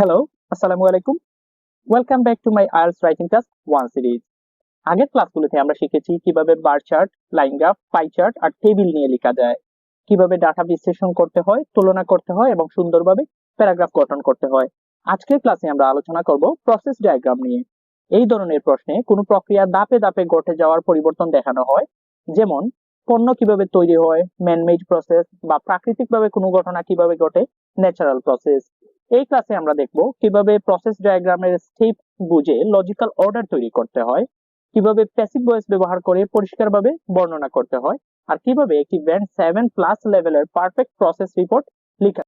Hello আসসালামু আলাইকুম। Welcome back to my IELTS writing class one series আগের ক্লাসগুলোতে আমরা শিখেছি কীভাবে bar chart line graph pie chart আর টেবিল নিয়ে লেখা যায়। কীভাবে ডাটা বিশ্লেষণ করতে হয়, তুলনা করতে হয় এবং সুন্দরভাবে প্যারাগ্রাফ গঠন করতে হয়। আজকের ক্লাসে আমরা আলোচনা করব প্রসেস ডায়াগ্রাম নিয়ে। এই ধরনের প্রশ্নে কোনো প্রক্রিয়া দাপে দাপে ঘটে যাওয়ার পরিবর্তন দেখানো হয়। যেমন, পণ্য কীভাবে তৈরি হয় ম্যানমেড প্রসেস বা প্রাকৃতিকভাবে কোনো ঘটনা কীভাবে ঘটে ন্যাচারাল প্রসেস এই ক্লাসে আমরা দেখব কীভাবে প্রসেস ডায়াগ্রামের স্টেপ বুঝে লজিক্যাল অর্ডার তৈরি করতে হয়, কীভাবে প্যাসিভ ভয়েস ব্যবহার করে পরিষ্কারভাবে বর্ণনা করতে হয়, আর কীভাবে একটি ব্যান্ড সেভেন প্লাস লেভেলের পারফেক্ট প্রসেস রিপোর্ট লেখা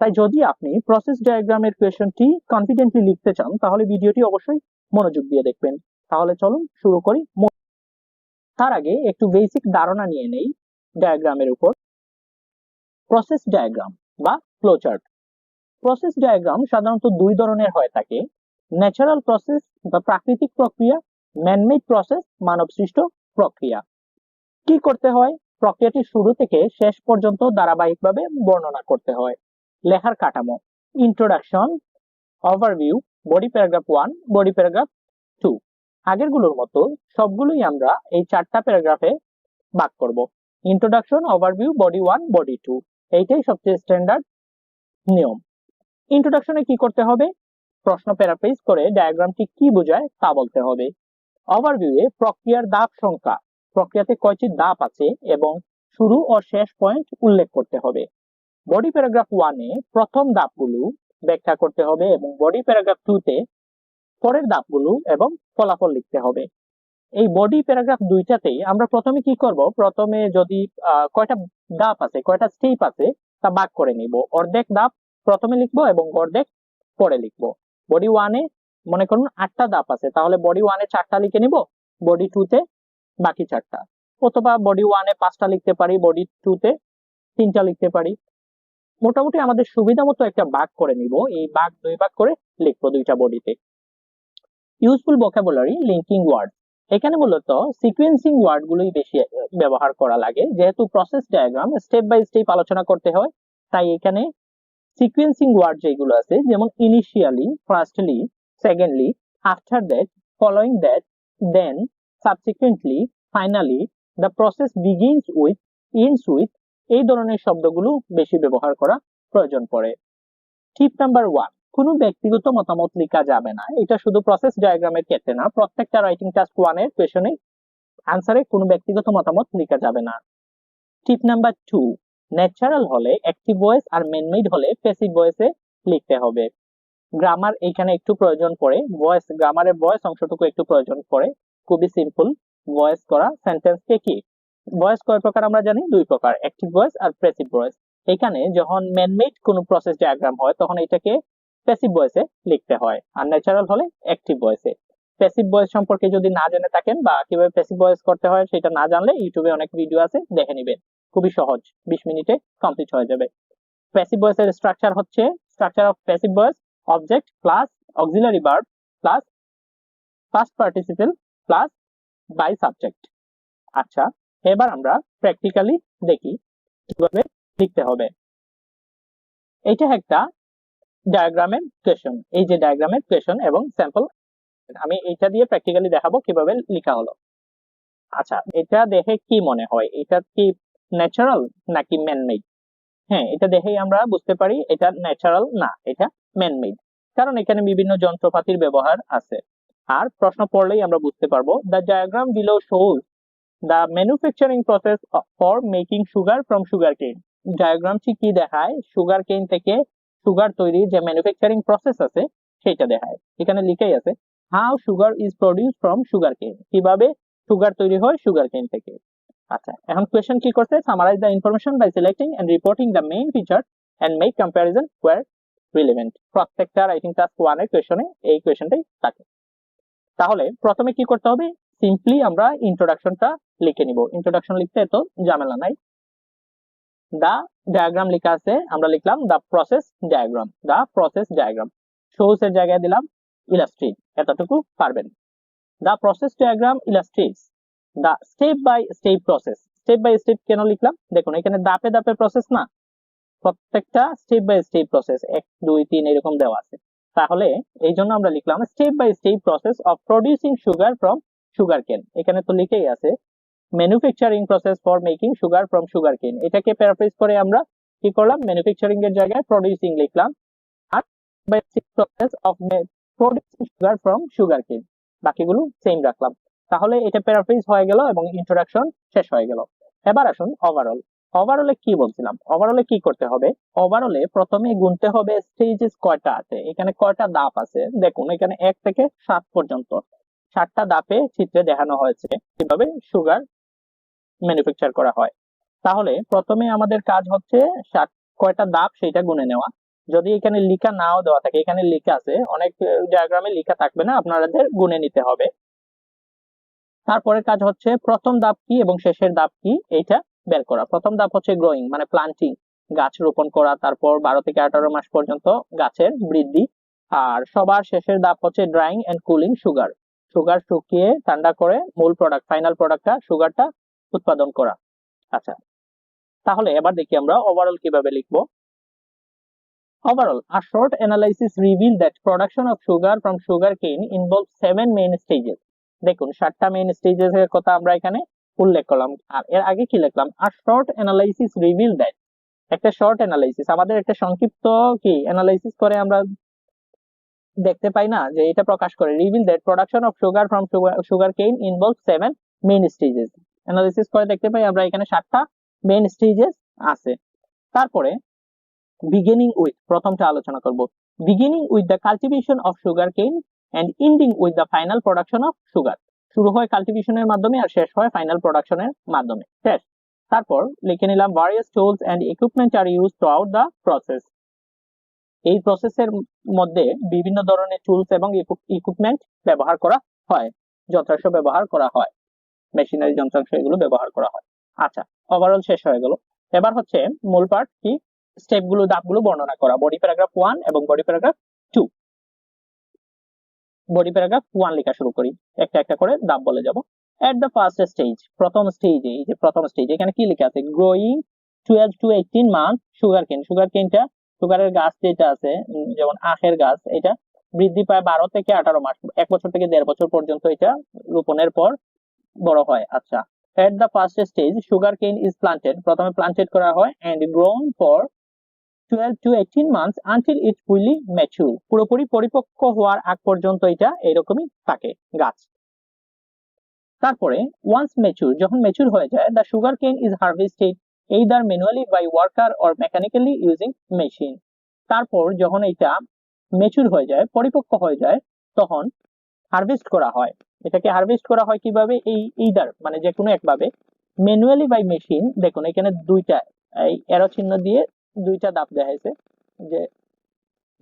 তাই যদি আপনি প্রসেস ডায়াগ্রামের কোয়েশনটি কনফিডেন্টলি লিখতে চান, তাহলে ভিডিওটি অবশ্যই মনোযোগ দিয়ে দেখবেন। তাহলে চলুন শুরু করি। তার আগে একটু বেসিক ধারণা নিয়ে নেই ডায়াগ্রামের উপর। প্রসেস ডায়াগ্রাম বা ফ্লোচার্ট প্রসেস ডায়াগ্রাম সাধারণত দুই ধরনের হয়ে থাকে। ন্যাচারাল প্রসেস বা প্রাকৃতিক প্রক্রিয়া ম্যানমেড প্রসেস মানব সৃষ্ট প্রক্রিয়া। কি করতে হয়? প্রক্রিয়াটি শুরু থেকে শেষ পর্যন্ত ধারাবাহিকভাবে বর্ণনা করতে হয়। লেখার কাঠামো introduction overview body paragraph one body paragraph two আগেরগুলোর মতো সবগুলোই আমরা এই চারটা প্যারাগ্রাফে ভাগ করব। Introduction overview body one body two এইটাই সবচেয়ে স্ট্যান্ডার্ড নিয়ম। ইন্ট্রোডাকশনে কি করতে হবে? প্রশ্ন প্যারাফ্রেজ করে ডায়াগ্রামটি কি বোঝায় তা বলতে হবে। ওভারভিউয়ে প্রক্রিয়ার ধাপ সংখ্যা। প্রক্রিয়াতে কয়টি ধাপ আছে এবং শুরু ও শেষ পয়েন্ট উল্লেখ করতে হবে। বডি প্যারাগ্রাফ ওয়ানে প্রথম ধাপগুলো ব্যাখ্যা করতে হবে এবং বডি প্যারাগ্রাফ টুতে পরের ধাপগুলো এবং ফলাফল লিখতে হবে। এই বডি প্যারাগ্রাফ দুইটাতেই আমরা প্রথমে কি করব? প্রথমে যদি কয়টা ধাপ আছে, কয়টা স্টেপ আছে তা ভাগ করে নিব। অর্ধেক ধাপ প্রথমে লিখব এবং অর্ধেক পরে লিখব। বডি ওয়ানে মনে করুন আটটা ধাপ আছে, তাহলে বডি ওয়ানে চারটা লিখে নিব বডি টুতে বাকি চারটা। অথবা বডি ওয়ানে পাঁচটা লিখতে পারি বডি টুতে তিনটা লিখতে পারি। মোটামুটি আমাদের সুবিধা মতো একটা ভাগ করে নিব, এই ভাগ দুই ভাগ করে লিখব দুইটা বডিতে ইউজফুল ভোকাবুলারি লিঙ্কিং ওয়ার্ড এখানে মূলত সিকুয়েন্সিং ওয়ার্ড গুলোই বেশি ব্যবহার করা লাগে, যেহেতু process diagram step by step আলোচনা করতে হয়, তাই এখানে সিকুয়েন্সিং ওয়ার্ড যেগুলো আছে, যেমন initially firstly secondly after that following that then subsequently finally the process begins with ends with এই ধরনের শব্দগুলো বেশি ব্যবহার করা প্রয়োজন পড়ে। টিপ নাম্বার ওয়ান কোনো ব্যক্তিগত মতামত লেখা যাবে না। এটা শুধু প্রসেস ডায়াগ্রামের ক্ষেত্রে না, প্রত্যেকটা রাইটিং টাস্ক ওয়ানের কোয়েশনে আনসারে কোনো ব্যক্তিগত মতামত লেখা যাবে না। টিপ নাম্বার টু ন্যাচারাল হলে অ্যাক্টিভ ভয়েস আর মেনমেড হলে প্যাসিভ ভয়েসে লিখতে হবে। গ্রামার এখানে একটু প্রয়োজন পড়ে। ভয়েস গ্রামারের ভয়েস অংশটুকু একটু প্রয়োজন পড়ে। খুবই সিম্পল ভয়েস করা সেন্টেন্সকে কি ভয়েস কয় প্রকার আমরা জানি? দুই প্রকার। অ্যাক্টিভ ভয়েস আর প্যাসিভ ভয়েস এখানে যখন ম্যানমেড কোনো প্রসেস ডায়াগ্রাম হয়, তখন এটাকে প্যাসিভ ভয়েসে লিখতে হয়। আর ন্যাচারাল হলে অ্যাক্টিভ ভয়েসে প্যাসিভ ভয়েস সম্পর্কে যদি না জেনে থাকেন বা কীভাবে প্যাসিভ ভয়েস করতে হয়, সেটা না জানলে ইউটিউবে অনেক ভিডিও আছে, দেখে নিবেন। খুবই সহজ। বিশ মিনিটে কমপ্লিট হয়ে যাবে। প্যাসিভ ভয়েসের স্ট্রাকচার হচ্ছে structure of passive voice object plus auxiliary verb plus first participle plus by subject আচ্ছা এবার আমরা প্র্যাকটিক্যালি দেখি কীভাবে লিখতে হবে। এটা একটা ডায়াগ্রামের কোয়েশন এই যে ডায়াগ্রামের কোয়েশন এবং স্যাম্পল আমি এটা দিয়ে প্র্যাকটিক্যালি দেখাবো কীভাবে লেখা হলো। আচ্ছা এটা দেখে কি মনে হয়? এটা কি ন্যাচারাল নাকি ম্যানমেড হ্যাঁ এটা দেখেই আমরা বুঝতে পারি এটা ন্যাচারাল না, এটা ম্যানমেড কারণ এখানে বিভিন্ন যন্ত্রপাতির ব্যবহার আছে। আর প্রশ্ন পড়লেই আমরা বুঝতে পারব the diagram below shows the manufacturing process for making sugar from sugar cane ডায়াগ্রামটি কি দেখায়? সুগার কেন থেকে সুগার তৈরি যে ম্যানুফ্যাকচারিং প্রসেস আছে সেটা দেখায়। এখানে লিখাই আছে how sugar is produce from sugar cane কীভাবে সুগার তৈরি হয় সুগার কেন থেকে? আচ্ছা এখন কি করছে? Summarise the information by selecting and reporting the main feature and make where relevant প্রত্যেকটা রাইটিং টাস্ক ওয়ানের কোয়েশনে এই কোয়েশনটাই থাকে। তাহলে প্রথমে কি করতে হবে? সিম্পলি আমরা ইন্ট্রোডাকশনটা লিখে নিব। ইন্ট্রোডাকশন লিখতে এত ঝামেলা নাই। দা ডায়াগ্রাম লেখা আছে, আমরা লিখলাম the process diagram the process diagram shows এর জায়গায় দিলাম ইলাস্ট্রেট এতটুকু পারবেন। The process diagram illustrates the step by step process step by step কেন লিখলাম? দেখুন, এখানে দাপে দাপে প্রসেস না। প্রত্যেকটা স্টেপ বাই স্টেপ প্রসেস এক, দুই, তিন এরকম দেওয়া আছে। তাহলে এই জন্য আমরা লিখলাম step by step process of producing sugar from sugar cane এখানে তো লিখেই আছে manufacturing process for making sugar from sugar cane এটাকে প্যারাফ্রেজ করে আমরা কি করলাম? ম্যানুফ্যাকচারিং এর জায়গায় প্রডিউসিং লিখলাম। আর by process of producing sugar from sugar cane বাকিগুলো সেম রাখলাম। তাহলে এটা প্যারাফ্রেজ হয়ে গেল এবং ইন্ট্রোডাকশন শেষ হয়ে গেল। এবার আসুন ওভারঅল ওভারঅলে কি বলছিলাম? ওভারঅলে কি করতে হবে? ওভারঅলে প্রথমে গুনতে হবে স্টেজেস কয়টা আছে? এখানে কয়টা ধাপ আছে? দেখুন, এখানে এক থেকে সাত পর্যন্ত। সাতটা ধাপে চিত্রে দেখানো হয়েছে কীভাবে সুগার ম্যানুফ্যাকচার করা হয়। তাহলে প্রথমে আমাদের কাজ হচ্ছে সাত, কয়টা দাপ সেটা গুনে নেওয়া। যদি এখানে লিখা নাও দেওয়া থাকে, এখানে লিখা আছে, অনেক ডায়াগ্রামে লিখা থাকবে না, আপনাদের গুনে নিতে হবে। তারপরে কাজ হচ্ছে প্রথম ধাপ কি এবং শেষের ধাপ কি? এইটা বের করা। প্রথম ধাপ হচ্ছে গ্রোয়িং মানে প্লান্টিং গাছ রোপণ করা তারপর বারো থেকে আঠারো মাস পর্যন্ত গাছের বৃদ্ধি। আর সবার শেষের ধাপ হচ্ছে drying and cooling sugar sugar শুকিয়ে ঠান্ডা করে মূল প্রোডাক্ট ফাইনাল প্রোডাক্টটা সুগারটা উৎপাদন করা। আচ্ছা তাহলে এবার দেখি আমরা ওভারঅল কীভাবে লিখব। Overall, a short analysis revealed that production of sugar from sugarcane involves seven main stages. দেখুন, সাতটা মেইন স্টেজেস এর কথা আমরা এখানে উল্লেখ করলাম। আর এর আগে কি লিখলাম? আর শর্ট অ্যানালাইসিস রিভিল দ্যাট একটা শর্ট অ্যানালাইসিস আমাদের একটা সংক্ষিপ্ত কি অ্যানালাইসিস করে আমরা দেখতে পাই না যে এটা প্রকাশ করে। Reveal that production of sugar from sugar cane involve seven main stages analysis করে দেখতে পাই আমরা এখানে সাতটা মেইন স্টেজেস আছে। তারপরে বিগিনিং উইথ প্রথমটা আলোচনা করব। Beginning with the cultivation of sugar cane and ending with the final production of sugar শুরু হয় কাল্টিভেশনের মাধ্যমে আর শেষ হয় ফাইনাল প্রোডাকশনের মাধ্যমে। শেষ। তারপর লিখে নিলাম various tools and equipment are use throughout the process এই প্রসেসের মধ্যে বিভিন্ন ধরনের টুলস এবং ইকুইপমেন্ট ব্যবহার করা হয়। যন্ত্রাংশ ব্যবহার করা হয়। মেশিনারি যন্ত্রাংশ এগুলো ব্যবহার করা হয়। আচ্ছা ওভারঅল শেষ হয়ে গেল। এবার হচ্ছে মূল পার্ট কি? স্টেপগুলো, ধাপগুলো বর্ণনা করা। বডি প্যারাগ্রাফ ওয়ান এবং body paragraph body paragraph one লেখা শুরু করি। একটা একটা করে ধাপ বলে যাব। এট দ্য ফার্স্ট স্টেজ প্রথম স্টেজে এই যে প্রথম স্টেজ এখানে কি লেখা আছে? Growing twelve to eighteen month sugar cane sugar কেনটা সুগারের গাছ যেটা আছে যেমন আখের গাছ, এটা বৃদ্ধি পায় বারো থেকে আঠারো মাস, এক বছর থেকে দেড় বছর পর্যন্ত এটা রোপণের পর বড় হয়। আচ্ছা at the first stage sugar cane is planted প্রথমে প্লান্টেড করা হয় and grown for 12 to 18 months until it fully mature পুরোপুরি পরিপক্ক হওয়ার আগ পর্যন্ত এটা এরকমই থাকে গাছ। তারপরে ওয়ান্স ম্যাচুর যখন ম্যাচুর হয়ে যায় the sugar cane is harvested either manually by worker or mechanically using machine তারপর, যখন এটা ম্যাচুর হয়ে যায়, পরিপক্ক হয়ে যায়, তখন হারভেস্ট করা হয়। এটাকে হারভেস্ট করা হয় কীভাবে? এই এইদার মানে যে কোনো একভাবে। ম্যানুয়ালি বাই মেশিন দেখুন, এখানে দুইটা, এই এরো চিহ্ন দিয়ে দুইটা ধাপ দেখাইছে যে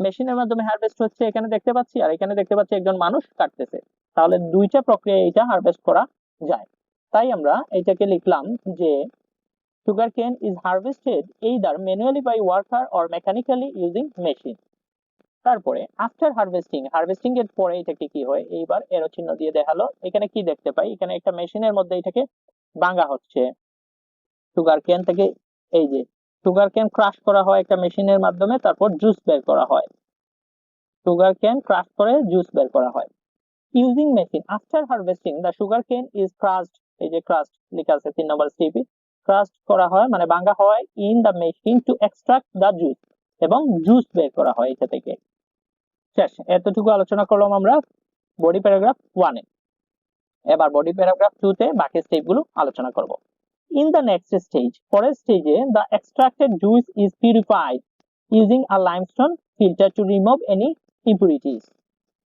মেশিনের মাধ্যমে হারভেস্ট হচ্ছে, এখানে দেখতে পাচ্ছি, আর এখানে দেখতে পাচ্ছি একজন মানুষ কাটতেছে। তাহলে দুইটা প্রক্রিয়া এটা হারভেস্ট করা যায়। তাই আমরা এটাকে লিখলাম যে sugar cane is harvested either manually by worker or mechanically using machine তারপরে আফটার হারভেস্টিং হারভেস্টিং এর পরে এটাকে কি হয়? এইবার এরো চিহ্ন দিয়ে দেখাল। এখানে কি দেখতে পাই? এখানে একটা মেশিনের মধ্যে এটাকে ভাঙা হচ্ছে। সুগার কেন থেকে এই যে সুগার ক্যান ক্রাশ করা হয় একটা মেশিনের মাধ্যমে, তারপর জুস বের করা হয়। সুগার ক্যান ক্রাশ করে জুস বের করা হয়। Using machine after harvesting the sugar cane is crushed এই যে ক্রাশড লেখা আছে তিন নম্বর স্টেপে ক্রাশড করা হয় মানে ভাঙা হয় in the machine to extract the juice এবং জুস বের করা হয় এটা থেকে। শেষ, এতটুকু আলোচনা করলাম আমরা বডি প্যারাগ্রাফ ওয়ানে এবার বডি প্যারাগ্রাফ টু তে বাকি স্টেপগুলো আলোচনা করব। In the next stage, পরের স্টেজে the extracted juice is purified using a limestone filter to remove any impurities.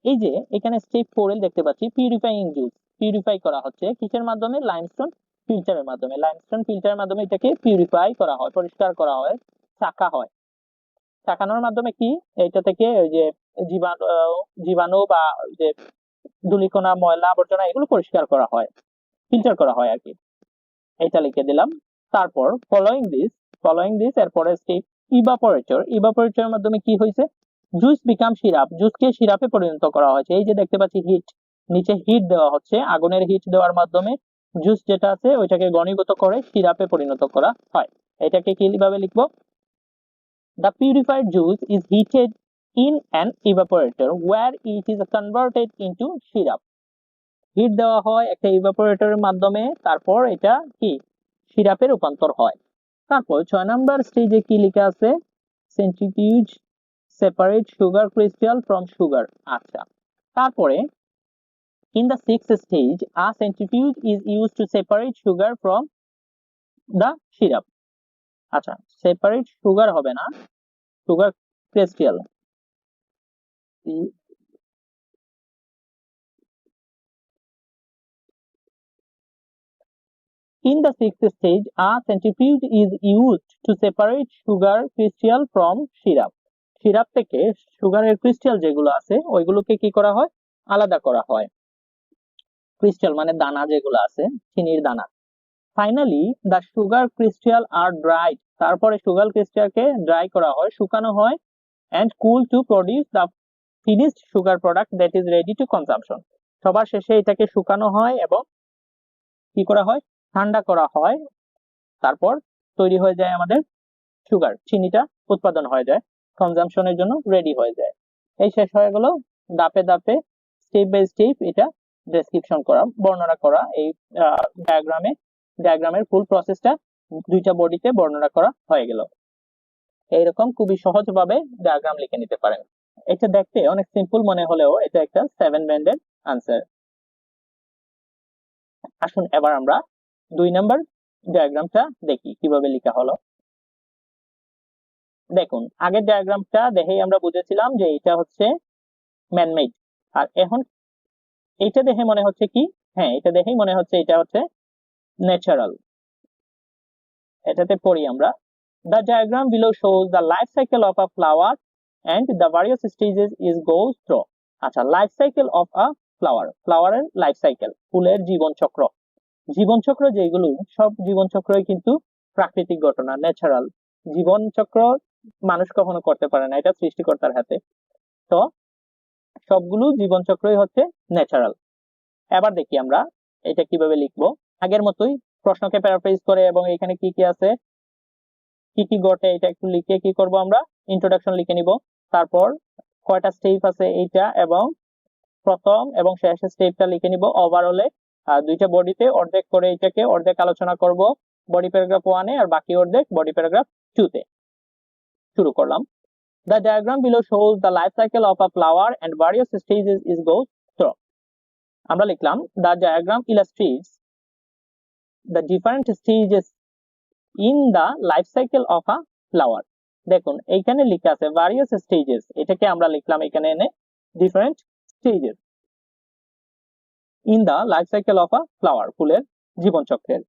এই যে এখানে স্টেপ ফোর দেখতে পাচ্ছি পিউরিফাইং জুস পিউরিফাই করা হচ্ছে কিসের মাধ্যমে? লাইমস্টোন ফিল্টারের মাধ্যমে। লাইমস্টোন ফিল্টারের মাধ্যমে এটাকে পিউরিফাই করা হয় পরিষ্কার করা হয় চাকা হয়। চাকানোর মাধ্যমে কি? এটা থেকে ওই যে জীবাণু জীবাণু বা যে ধুলিকণা ময়লা আবর্জনা এগুলো পরিষ্কার করা হয়। ফিল্টার করা হয় আর কি। এটা লিখে দিলাম। তারপর ফলোইং দিস ফলোইং দিস এরপরে স্টেপ ইভাপোরেটর ইভাপোরেটরের মাধ্যমে কি হয়েছে? জুস বিকাম সিরাপ জুসকে সিরাপে পরিণত করা হয়েছে। এই যে দেখতে পাচ্ছি হিট নিচে হিট দেওয়া হচ্ছে, আগুনের হিট দেওয়ার মাধ্যমে জুস যেটা আছে, ওইটাকে ঘনীভূত করে সিরাপে পরিণত করা হয়। এটাকে কীভাবে লিখব? The purified juice is heated in an evaporator where it is converted into syrup heat দেওয়া হয় একটা ইভাপোরেটরের মাধ্যমে, তারপর এটা কি? সিরাপে রূপান্তর হয়। তারপর ছয় নাম্বার স্টেজে কি লেখা আছে? Centrifuge separate sugar crystal from sugar আচ্ছা তারপরে in the six stage a centrifuge is use to separate sugar from the syrup আচ্ছা সেপারেট সুগার হবে না sugar crystal In the sixth stage, a centrifuge is used to separate sugar crystal from syrup. Syrup থেকে সুগারের crystal যেগুলো আছে ওইগুলোকে কি করা হয়? আলাদা করা হয়। ক্রিস্টাল মানে দানা যেগুলো আছে চিনির দানা। Finally the sugar crystal are dried তারপরে সুগার ক্রিস্টালকে ড্রাই করা হয় শুকানো হয় and cool to produce the finished sugar product that is ready to consumption সবার শেষে এটাকে শুকানো হয় এবং কি করা হয়? ঠান্ডা করা হয়, তারপর তৈরি হয়ে যায় আমাদের সুগার চিনিটা উৎপাদন হয়ে যায় কনজামশনের জন্য রেডি হয়ে যায়। এই শেষ হয়ে গেল দাপে দাপে স্টেপ বাই স্টেপ এটা ডেসক্রিপশন করা, বর্ণনা করা, এই ডায়াগ্রামে ডায়াগ্রামের ফুল প্রসেসটা দুইটা বডিতে বর্ণনা করা হয়ে গেল। এইরকম খুবই সহজভাবে ডায়াগ্রাম লিখে নিতে পারেন। এটা দেখতে অনেক সিম্পল মনে হলেও এটা একটা সেভেন ব্যান্ডের আনসার আসুন এবার আমরা দুই নাম্বার ডায়াগ্রামটা দেখি, কীভাবে লেখা হলো। দেখুন, আগের ডায়াগ্রামটা দেখেই আমরা বুঝেছিলাম যে এটা হচ্ছে ম্যানমেড আর এখন এইটা দেখে মনে হচ্ছে কি? হ্যাঁ এটা দেখেই মনে হচ্ছে এটা হচ্ছে ন্যাচারাল এটাতে পড়ি আমরা। The diagram below shows the life cycle of a flower and the various stages is goes through আচ্ছা life cycle of a flower ফ্লাওয়ারের life cycle ফুলের জীবন চক্র জীবন চক্র যেগুলো সব জীবন চক্রই কিন্তু প্রাকৃতিক ঘটনা ন্যাচারাল জীবন চক্র মানুষ কখনো করতে পারে না, এটা সৃষ্টিকর্তার হাতে। তো, সবগুলো জীবন চক্রই হচ্ছে ন্যাচারাল এবার দেখি আমরা এটা কীভাবে লিখব। আগের মতোই প্রশ্নকে প্যারাফ্রেজ করে এবং এখানে কি কি আছে, কি কি ঘটে এটা একটু লিখে কি করব আমরা? ইন্ট্রোডাকশন লিখে নিব। তারপর কয়টা স্টেপ আছে এইটা এবং প্রথম এবং শেষ স্টেপটা লিখে নিব। ওভারঅলে দুইটা বডিতে অর্ধেক করে এটাকে অর্ধেক আলোচনা করব বডি প্যারাগ্রাফ ওয়ানে আর বাকি অর্ধেক বডি প্যারাগ্রাফ টুতে শুরু করলাম। The diagram below shows the life cycle of a flower and various stages is go through আমরা লিখলাম the diagram illustrates the different stages in the life cycle of a flower দেখুন, এইখানে লিখা আছে various stages এটাকে আমরা লিখলাম এখানে এনে different stages in the life cycle of a flower, ফুলের জীবন চক্রের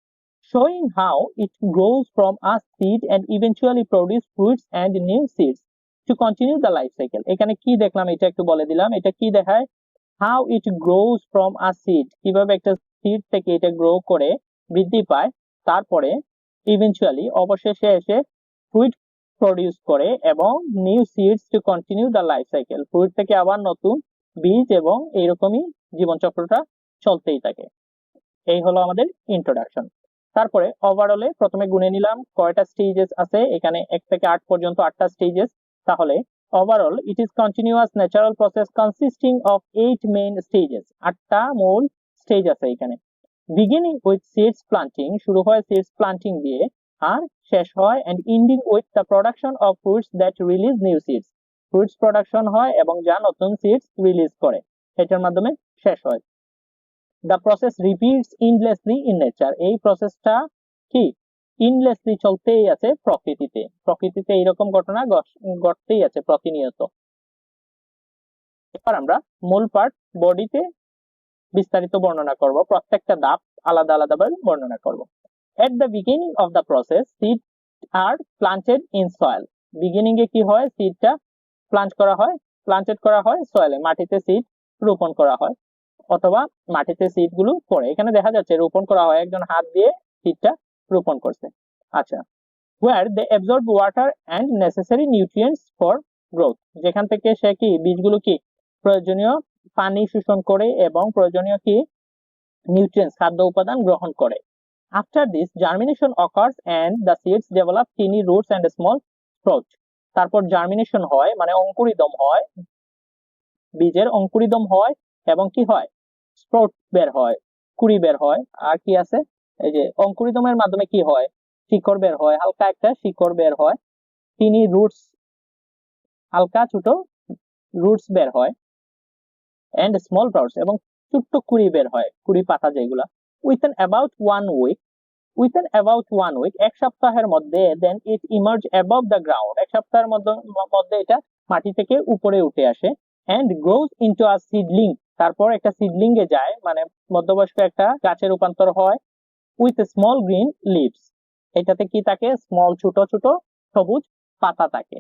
showing how it grows from a seed and eventually produce fruits and new seeds to continue the life cycle এখানে কি দেখলাম? এটা একটু বলে দিলাম। এটা কি দেখায়? How it grows from a seed কীভাবে একটা সিড থেকে এটা গ্রো করে বৃদ্ধি পায়? তারপরে ইভেনচুয়ালি অবশেষে এসে ফ্রুইট প্রডিউস করে এবং new seeds to continue the life cycle fruit থেকে আবার নতুন বীজ এবং এইরকমই জীবনচক্রটা চলতেই থাকে। এই হলো আমাদের ইন্ট্রোডাকশন তারপরে ওভারঅলে প্রথমে গুনে নিলাম কয়টা স্টেজেস আছে, এখানে এক থেকে আট পর্যন্ত আটটা স্টেজেস তাহলে overall it is continuous natural process consisting of eight main stages আটটা মূল স্টেজ আছে এখানে। বিগিনিং উইথ সিডস প্লান্টিং শুরু হয় সিডস প্লান্টিং দিয়ে, আর শেষ হয় and ending with the production of fruits that release new seeds fruits production হয় এবং যা নতুন সিডস রিলিজ করে এটার মাধ্যমে শেষ হয়। The process repeats endlessly in nature এই প্রসেসটা কি? ইনলেসলি চলতেই আছে প্রকৃতিতে। প্রকৃতিতে এইরকম ঘটনা ঘটতেই আছে প্রতিনিয়ত। এবার আমরা মূল পার্ট বডিতে বিস্তারিত বর্ণনা করব। প্রত্যেকটা ধাপ আলাদা আলাদা ভাবে বর্ণনা করব। At the beginning of the process seed are planted in soil beginning এ কি হয়? সিডটা প্লান্ট করা হয়। প্লান্টেড করা হয় সয়েলে মাটিতে সিড রোপণ করা হয়। অথবা মাটিতে সিডগুলো পড়ে। এখানে দেখা যাচ্ছে রোপণ করা হয়, একজন হাত দিয়ে সিডটা রোপণ করছে। আচ্ছা where they absorb water and necessary nutrients for growth যেখান থেকে সে কি, বীজগুলো কি, প্রয়োজনীয় পানি শোষণ করে এবং প্রয়োজনীয় কি নিউট্রিয়েন্টস খাদ্য উপাদান গ্রহণ করে। After this germination occurs and the seeds develop tiny roots and small sprout তারপর জার্মিনেশন হয় মানে অঙ্কুরিদম হয়, বীজের অঙ্কুরিদম হয়, এবং কি হয় স্প্রোট বের হয়, কুড়ি বের হয়। আর কি আছে? এই যে অঙ্কুরিদমের মাধ্যমে কি হয়? শিকড় বের হয়, হালকা একটা শিকড় বের হয়। তিনি রুটস হালকা ছোট রুটস বের হয়। এন্ড স্মল ফ্লাওয়ার্স এবং ছোট্ট কুড়ি বের হয়, কুড়ি পাতা যেগুলা। Within about one week within about one week এক সপ্তাহের মধ্যে then it emerge above the ground এক সপ্তাহের মধ্যে এটা মাটি থেকে উপরে উঠে আসে। And grows into a seedling তারপর একটা সিডলিং এ যায় মানে মধ্যবয়স্ক একটা গাছে রূপান্তর হয় উইথ স্মল গ্রিন লিভস এটাতে কি থাকে? স্মল ছোট ছোট, সবুজ পাতা থাকে।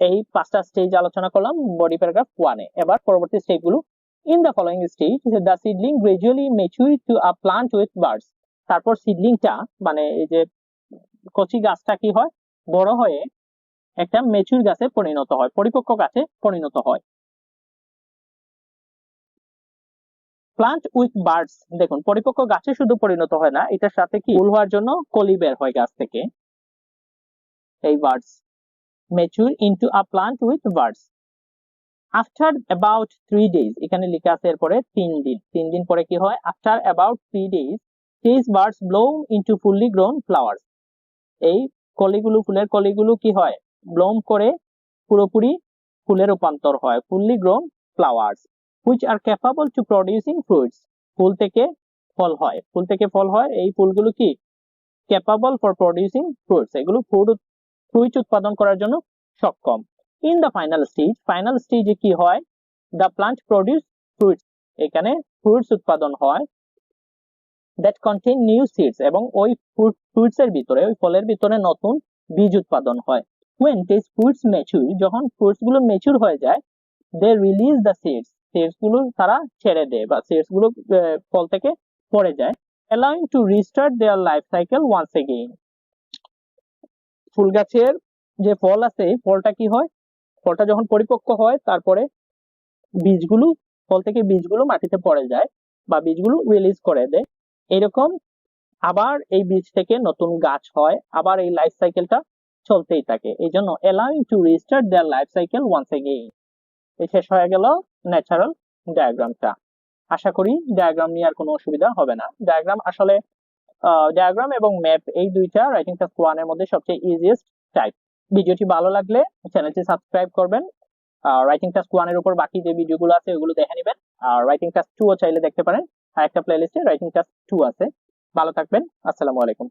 এই পাঁচটা স্টেজ আলোচনা করলাম বডি প্যারাগ্রাফ ওয়ানে এবার পরবর্তী স্টেপগুলো। In the following stage the seedling gradually mature to a plant with buds তারপর সিডলিংটা মানে এই যে কচি গাছটা কি হয়? বড় হয়ে একটা মেচুর গাছে পরিণত হয়, পরিপক্ক গাছে পরিণত হয়। প্লান্ট উইথ বার্ডস দেখুন, পরিপক্ক গাছে শুধু পরিণত হয় না, এটার সাথে কি ফুল হওয়ার জন্য কলি বের হয় গাছ থেকে। এই buds mature into a plant with buds after about three days এখানে লেখা আছে এরপরে তিন দিন। তিন দিন পরে কি হয়? After about three days these buds bloom into fully grown flowers. এই কলিগুলো, ফুলের কলিগুলো কি হয়? ব্লোম করে পুরোপুরি ফুলে রূপান্তর হয় fully grown flowers which are capable to producing fruits ফুল থেকে ফল হয়। ফুল থেকে ফল হয়, এই ফুলগুলো কি? ক্যাপাবল ফর প্রডিউসিং ফ্রুটস এগুলো ফ্রুট ফ্রুইট উৎপাদন করার জন্য সক্ষম। In the final stage final স্টেজে কি হয়? দ্য প্লান্ট প্রডিউস ফ্রুটস এখানে ফ্রুটস উৎপাদন হয়। দ্যাট কন্টেইন নিউ সিডস এবং ওই ফ্রুটস এর ভিতরে, ওই ফলের ভিতরে নতুন বীজ উৎপাদন হয়। when these fruits mature, যখন ফ্রুটসগুলো মেচুর হয়ে যায় দে রিলিজ দ্য সিডস সিডসগুলো তারা ছেড়ে দেয় বা সিডসগুলো ফল থেকে পড়ে যায়। Allowing to restart their life cycle once again. ফুল গাছের যে ফল আছে ফলটা কি হয়? ফলটা যখন পরিপক্ক হয়, তারপরে বীজগুলো, ফল থেকে বীজগুলো মাটিতে পড়ে যায় বা বীজগুলো রিলিজ করে দেয়। এরকম আবার এই বীজ থেকে নতুন গাছ হয়, আবার এই লাইফ সাইকেলটা চলতেই থাকে। এই জন্য allowing to restart their life cycle once again শেষ হয়ে গেল। ন্যাচারাল ডায়াগ্রামটা আশা করি ডায়াগ্রাম নিয়ে আর কোনো অসুবিধা হবে না। ডায়াগ্রাম আসলে ডায়াগ্রাম এবং ম্যাপ এই দুইটা রাইটিং টাস্ক ওয়ানের মধ্যে সবচেয়ে ইজিয়েস্ট টাইপ ভিডিওটি ভালো লাগলে চ্যানেলটি সাবস্ক্রাইব করবেন। আর রাইটিং টাস্ক ওয়ানের উপর বাকি যে ভিডিওগুলো আছে ওগুলো দেখে নেবেন। আর রাইটিং টাস্ক টু ও চাইলে দেখতে পারেন। আর একটা প্লেলিস্টে রাইটিং টাস্ক টু আছে। ভালো থাকবেন। আসসালামু আলাইকুম।